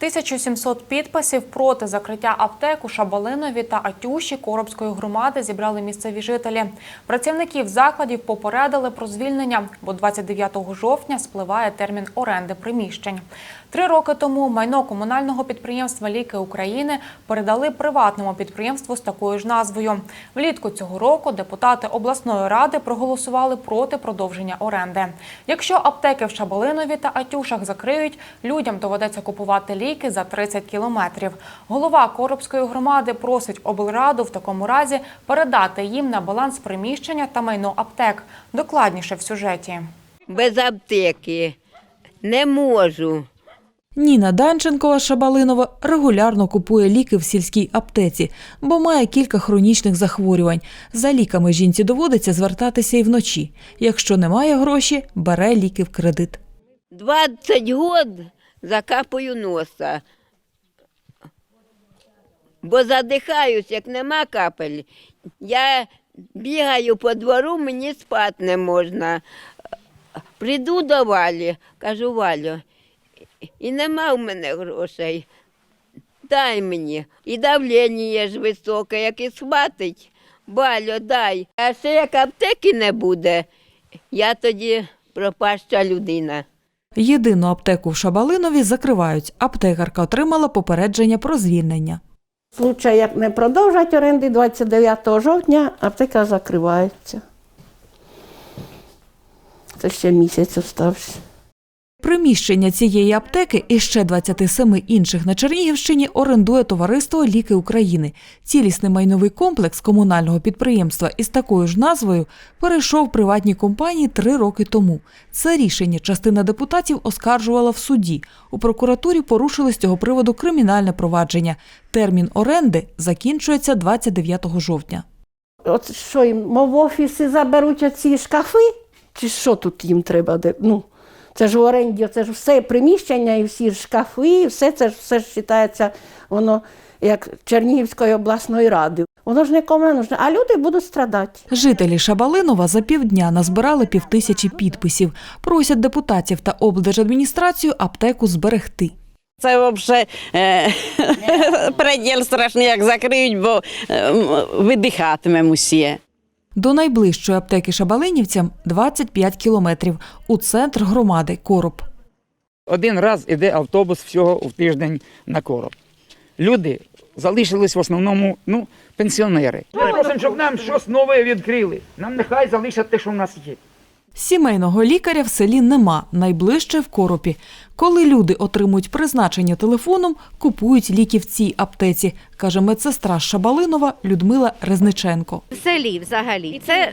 1700 підписів проти закриття аптек у Шабалинові та Атюші Коробської громади зібрали місцеві жителі. Працівників закладів попередили про звільнення, бо 29 жовтня спливає термін оренди приміщень. Три роки тому майно комунального підприємства Ліки України передали приватному підприємству з такою ж назвою. Влітку цього року депутати обласної ради проголосували проти продовження оренди. Якщо аптеки в Шабалинові та Атюшах закриють, людям доведеться купувати ліки за 30 кілометрів. Голова Коробської громади просить облраду в такому разі передати їм на баланс приміщення та майно аптек. Докладніше в сюжеті. без аптеки. Не можу. Ніна Данченкова Шабалинова регулярно купує ліки в сільській аптеці, бо має кілька хронічних захворювань. За ліками жінці доводиться звертатися і вночі. Якщо немає гроші, бере ліки в кредит. 20 год закапую носа. Бо задихаюсь, як нема капель. Я бігаю по двору, мені спати не можна. Прийду до Валі, кажу, Валю, і нема в мене грошей. Дай мені. І давлення ж високе, як і схватить. Валю, дай. А ще як аптеки не буде, я тоді пропаща людина. Єдину аптеку в Шабалинові закривають. Аптекарка отримала попередження про звільнення. Случай, як не продовжать оренди 29 жовтня, аптека закривається. Це ще місяць остався. Приміщення цієї аптеки і ще 27 інших на Чернігівщині орендує товариство Ліки України. Цілісний майновий комплекс комунального підприємства із такою ж назвою перейшов приватній компанії три роки тому. Це рішення частина депутатів оскаржувала в суді. У прокуратурі порушили з цього приводу кримінальне провадження. Термін оренди закінчується 29 жовтня. От що їм, мов офіси заберуть оці шкафи? Чи що тут їм треба? Ну, це ж в оренді, це ж все приміщення і всі шкафи, і все це ж все ж вважається, воно як Чернігівської обласної ради. Воно ж нікому не нужно, а люди будуть страдати. Жителі Шабалинова за півдня назбирали півтисячі підписів. Просять депутатів та облдержадміністрацію аптеку зберегти. Це взагалі е, преділ страшний, як закриють, бо е, видихатимемо всі. До найближчої аптеки Шабалинівцям 25 кілометрів у центр громади Короб. Один раз іде автобус всього в тиждень на короб. Люди залишились в основному ну, пенсіонери. Ми просимо, щоб нам щось нове відкрили. Нам нехай залишать те, що в нас є. Сімейного лікаря в селі нема, найближче в коропі. Коли люди отримують призначення телефоном, купують ліки в цій аптеці, каже медсестра Шабалинова Людмила Резниченко. В селі взагалі. Це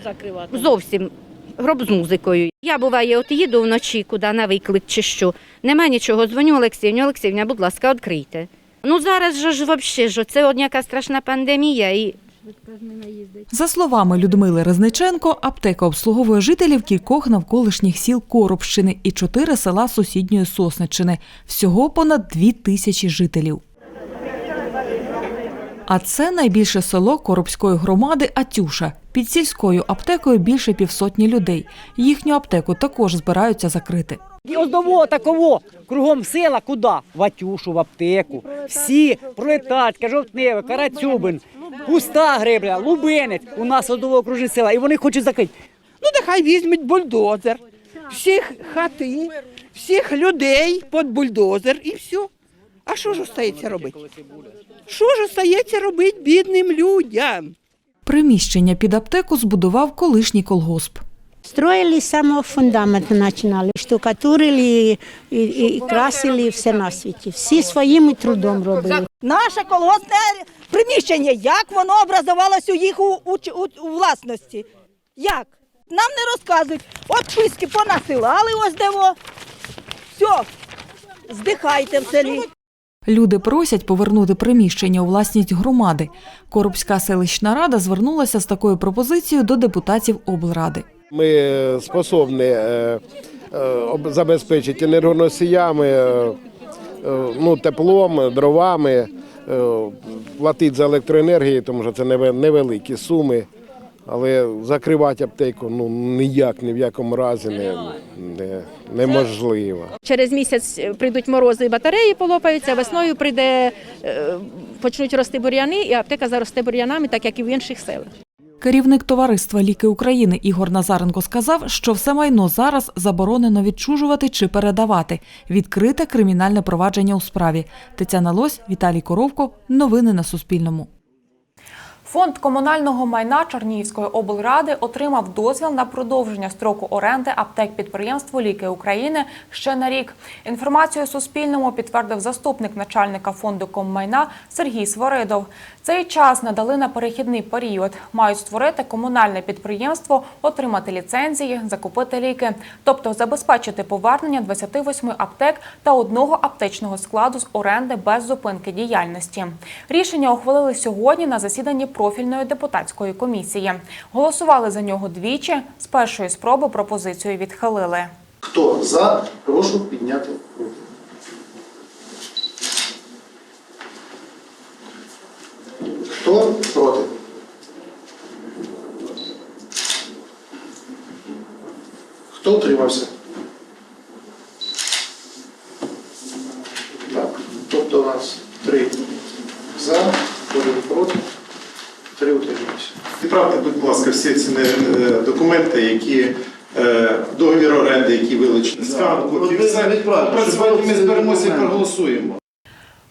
зовсім гроб з музикою. Я буває, от їду вночі куди на виклик чи що. Нема нічого, дзвоню Олексіївні, Олексіївня, будь ласка, відкрийте. Ну зараз же ж взагалі, це одна яка страшна пандемія і За словами Людмили Резниченко, аптека обслуговує жителів кількох навколишніх сіл Коробщини і чотири села сусідньої Сосниччини. Всього понад дві тисячі жителів. А це найбільше село Коробської громади Атюша. Під сільською аптекою більше півсотні людей. Їхню аптеку також збираються закрити. І во такого кругом села куди? В Атюшу, в аптеку. Всі пролетарська, жовтневе, Карацюбин, Пуста Гребля, Лубенець. У нас одного окружні села. І вони хочуть закрити. Ну, нехай візьмуть бульдозер, всіх хати, всіх людей під бульдозер і все. А що ж остається робити? Що ж остається робити бідним людям? Приміщення під аптеку збудував колишній колгосп. Строїли з самого фундаменту починали, штукатурили і, і, і красили все на світі. Всі своїм трудом робили. Наше колгоспне приміщення, як воно образувалось у їх у, у, у, у власності? Як? Нам не розказують. От списки понасилали ось дево. Все, здихайте в селі. Люди просять повернути приміщення у власність громади. Коробська селищна рада звернулася з такою пропозицією до депутатів облради. Ми способні е, е, забезпечити енергоносіями, е, ну, теплом, дровами, платити за електроенергію, тому що це невеликі суми. Але закривати аптеку ну ніяк, ні в якому разі не, не, неможливо. Через місяць прийдуть морози, і батареї полопаються, весною прийде, почнуть рости бур'яни, і аптека заросте бур'янами, так як і в інших селах. Керівник товариства Ліки України Ігор Назаренко сказав, що все майно зараз заборонено відчужувати чи передавати. Відкрите кримінальне провадження у справі. Тетяна Лось, Віталій Коровко. Новини на Суспільному. Фонд комунального майна Чернігівської облради отримав дозвіл на продовження строку оренди аптек підприємству Ліки України ще на рік. Інформацію Суспільному підтвердив заступник начальника фонду коммайна Сергій Сваридов. Цей час надали на перехідний період. Мають створити комунальне підприємство, отримати ліцензії, закупити ліки, тобто забезпечити повернення 28 аптек та одного аптечного складу з оренди без зупинки діяльності. Рішення ухвалили сьогодні на засіданні профільної депутатської комісії. Голосували за нього двічі. З першої спроби пропозицію відхилили. Хто за, прошу підняти руку. Хто проти? Хто утримався? Так, тобто у нас три за, один проти, три утрималися. Відправте, будь ласка, всі ці е, документи, які е, договір оренди, які вилучені з канку, ми зберемося і проголосуємо.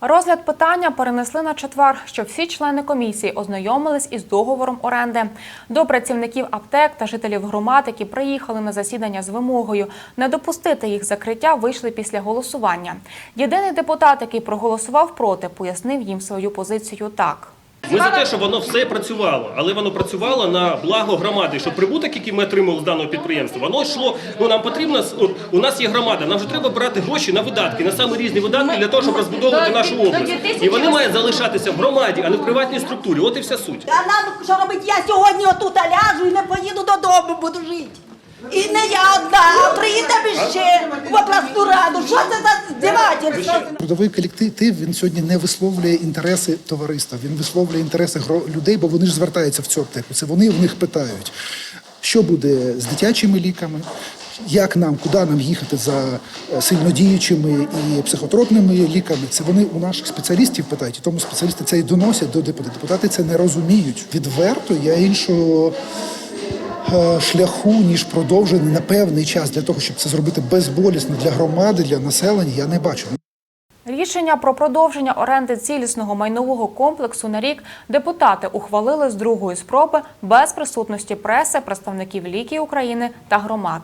Розгляд питання перенесли на четвер, щоб всі члени комісії ознайомились із договором оренди. До працівників аптек та жителів громад, які приїхали на засідання з вимогою не допустити їх закриття, вийшли після голосування. Єдиний депутат, який проголосував проти, пояснив їм свою позицію так. Ми за те, щоб воно все працювало, але воно працювало на благо громади, щоб прибуток, який ми отримали з даного підприємства, воно йшло. Ну нам потрібно от, у нас є громада. Нам вже треба брати гроші на видатки, на саме різні видатки для того, щоб розбудовувати нашу область. І вони мають залишатися в громаді, а не в приватній структурі. От і вся суть. А нам що робить? Я сьогодні отут ляжу і не поїду додому, буду жити. І не я одна, а приїдемо ще в обласну раду. Що це? Трудовий колектив він сьогодні не висловлює інтереси товариства, він висловлює інтереси людей, бо вони ж звертаються в цю аптеку. Це вони в них питають, що буде з дитячими ліками, як нам, куди нам їхати за е, сильнодіючими і психотропними ліками. Це вони у наших спеціалістів питають, і тому спеціалісти це і доносять до депутатів. Депутати це не розуміють. Відверто я іншого шляху, ніж продовжений на певний час для того, щоб це зробити безболісно для громади, для населення, я не бачу. Рішення про продовження оренди цілісного майнового комплексу на рік депутати ухвалили з другої спроби без присутності преси, представників ліки України та громад.